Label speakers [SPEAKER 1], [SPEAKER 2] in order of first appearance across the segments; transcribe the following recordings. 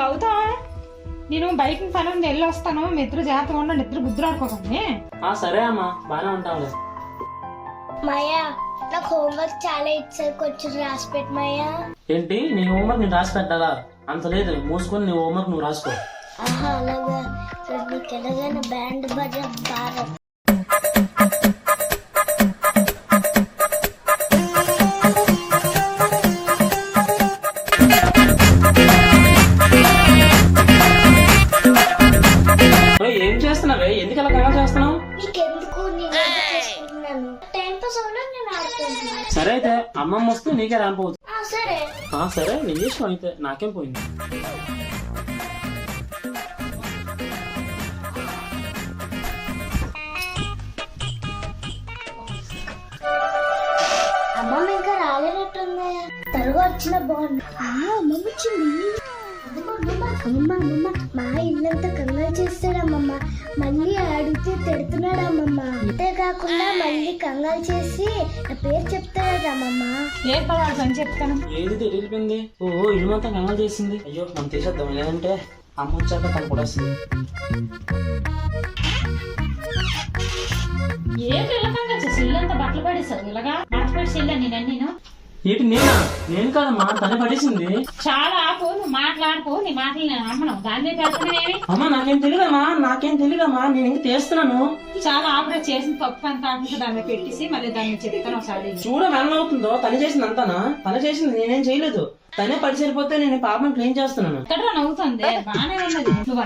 [SPEAKER 1] గౌతమ్ నేను బయట పని ఉంది వెళ్ళి వస్తాను. మీ ఇద్దరు జాగ్రత్తగా ఉండండి ఇద్దరు బుద్ధులు ఆడుకోకండి.
[SPEAKER 2] ఆ సరే అమ్మా బాగానే ఉంటాంలే
[SPEAKER 3] మాయా నాకు హోంవర్క్ చాలా ఇచ్చారు కొంచెం రాసి పెట్టు మాయా.
[SPEAKER 2] ఏంటి నీ హోంవర్క్ నేను రాసి పెట్టాలా? అంత లేదు మూసుకొని నీ హోంవర్క్ నువ్వు రాసుకో.
[SPEAKER 3] ఆహా అలాగా. నీకు ఎలాగైనా బ్యాండ్ బజా భారత్
[SPEAKER 2] ఏం చేస్తున్నావే? ఎందుకు అలా కంగారు చేస్తున్నావు? సరే అయితే అమ్మమ్మ వస్తే నీకే రాంపోవచ్చు
[SPEAKER 3] ఆ, సరే.
[SPEAKER 2] ఆ సరే నీ ఇష్టం అయితే నాకేం పోయింది?
[SPEAKER 3] అమ్మమ్మ ఇంకా రాలేనట్టుంది. వచ్చిన బాగుంది. ఆ, అమ్మమ్మ వచ్చింది. అమ్మమ్మ మా ఇల్లంతా కంగారు అమ్మమ్మ మళ్ళీ అడిగితే తిడుతున్నాడు అమ్మమ్మ? అంతేకాకుండా మళ్ళీ కంగారు చేసి నా పేరు చెప్తాడు అమ్మమ్మ.
[SPEAKER 1] ఏ పదార్థం చెప్తాను.
[SPEAKER 2] ఏది తెలియపోయింది ఓ ఇల్లు మొత్తం కంగారు చేసింది. అయ్యో మనం తీసేద్దాం లేదంటే అమ్మ వచ్చాక తను కూడా వస్తుంది
[SPEAKER 1] ఏం ఇల్లకంగా సిల్లంతా బట్టలు పడేసారు ఇలాగా బట్టలు పడి సిల్ల నేను నేను.
[SPEAKER 2] ఏంటి నేనా? నేను కాదమ్మా తనే పడేసింది.
[SPEAKER 1] చాలా ఆపు నువ్వు మాట్లాడుకో నీ మాటలు నేను అమ్మను దాన్ని పెడుతున్నానేమి
[SPEAKER 2] అమ్మా నాకేం తెలియదమ్మా నాకేం తెలియదమ్మా నేను ఇంక తీస్తున్నాను
[SPEAKER 1] చాలా ఆపరేట్ చేసిన తప్పు అని కాకుండా దాన్ని పెట్టేసి మళ్ళీ దాన్ని చెప్తాను ఒకసారి.
[SPEAKER 2] చూడ అవుతుందో? తను చేసింది అంతానా? తను చేసింది నేనేం చేయలేదు. తనే పడి సరిపోతే నేను ఈ పాపను క్లీన్ చేస్తున్నాను.
[SPEAKER 1] ఇక్కడ నవ్వుతుంది? బానే ఉన్నది. నువ్వు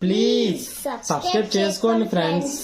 [SPEAKER 2] ప్లీజ్ సబ్స్క్రైబ్ చేసుకోండి ఫ్రెండ్స్